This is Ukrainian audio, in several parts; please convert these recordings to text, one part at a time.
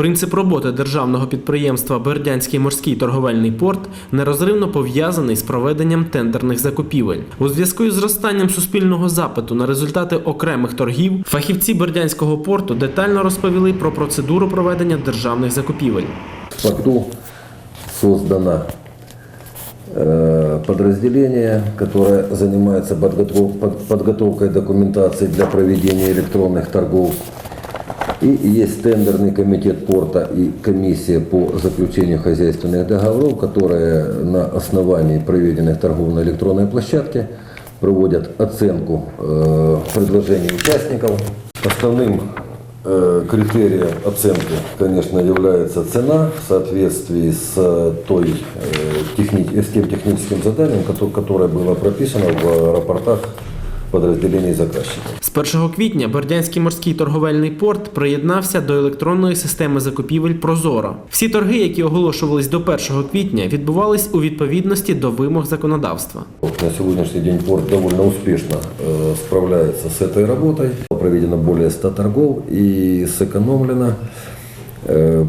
Принцип роботи державного підприємства Бердянський морський торговельний порт нерозривно пов'язаний з проведенням тендерних закупівель. У зв'язку із зростанням суспільного запиту на результати окремих торгів фахівці Бердянського порту детально розповіли про процедуру проведення державних закупівель. В порту создано э, подразделение, которое занимается подготов- под- подготовкой документации для проведения электронных торгов. И есть тендерный комитет порта и комиссия по заключению хозяйственных договоров, которые на основании проведенных торгов на электронной площадке проводят оценку э, предложений участников. Основным э, критерием оценки, конечно, является цена в соответствии с э, той, э, техни- с тем техническим заданием, кото- которое было прописано в рапортах подразделений заказчика. З 1 квітня Бердянський морський торговельний порт приєднався до електронної системи закупівель Прозоро. Всі торги, які оголошувались до 1 квітня, відбувались у відповідності до вимог законодавства. Вот На сегодняшний день порт довольно успешно э, справляется с этой работой. Проведено более 100 торгов и сэкономлено э,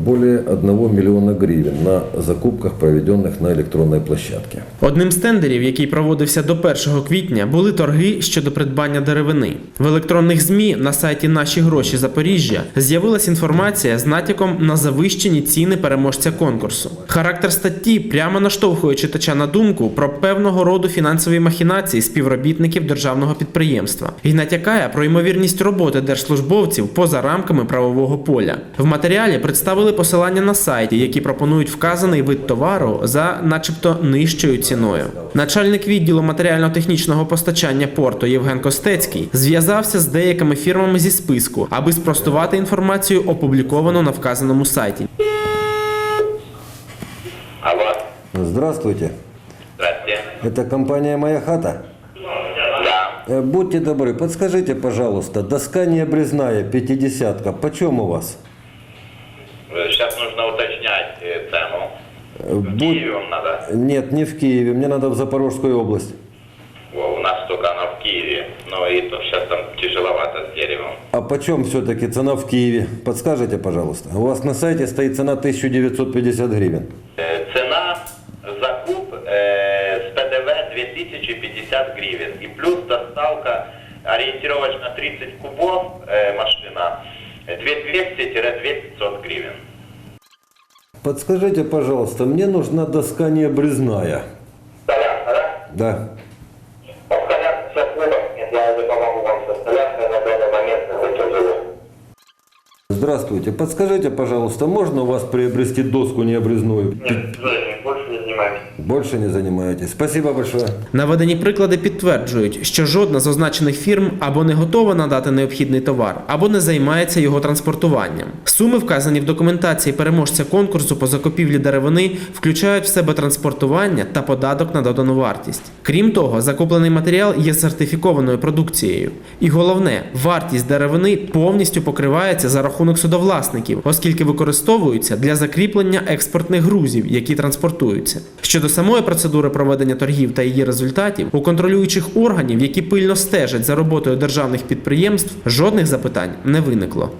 более 1 миллиона гривен на закупках, проведенных на электронной площадке. Одним з тендерів, який проводився до 1 квітня, були торги щодо придбання деревини. В електронних змі на сайті Наші гроші Запоріжжя з'явилась інформація з натяком на завищені ціни переможця конкурсу. Характер статті прямо наштовхує читача на думку про певного роду фінансові махінації співробітників державного підприємства і натякає про ймовірність роботи держслужбовців поза рамками правового поля. В матеріалі представили посилання на сайті, які пропонують вказаний вид товару за, начебто, нижчою ціною. Начальник відділу матеріально-технічного постачання порту Євген Костецький зв'язався з деякими фірмами зі списку, аби спростувати інформацію, опубліковану на вказаному сайті. Алло, Здравствуйте. здрасте. Это компания «Моя хата». Да, Э, Будьте добры, подскажите, пожалуйста, доска необрезная, пятидесятка, почем у вас? Сейчас нужно уточнять э, цену. Э, В будь- Киеве вам надо? Нет, не в Киеве, мне надо в Запорожскую область. Во, у нас только она в Киеве, но и то сейчас там тяжеловато с деревом. А почем все-таки цена в Киеве? Подскажите, пожалуйста. У вас на сайте стоит цена 1950 гривен. Э, Цена закуп э, с ПДВ 2050 гривен. И плюс доставка ориентировочно 30 кубов э, машина э, 2200-2500 гривен. Подскажите, пожалуйста, мне нужна доска необрезная. Столярка, да? Да. Здравствуйте. Подскажите, пожалуйста, можно у вас приобрести доску необрезную? Нет, больше не занимаюсь. Больше не занимаетесь. Спасибо большое. Наведені приклади підтверджують, що жодна з означених фірм або не готова надати необхідний товар, або не займається його транспортуванням. Суми, вказані в документації переможця конкурсу по закупівлі деревини, включають в себе транспортування та податок на додану вартість. Крім того, закуплений матеріал є сертифікованою продукцією. І головне, вартість деревини повністю покривається за рахунок судовласників, оскільки використовуються для закріплення експортних грузів, які транспортуються. Щодо самої процедури проведення торгів та її результатів, у контролюючих органів, які пильно стежать за роботою державних підприємств, жодних запитань не виникло.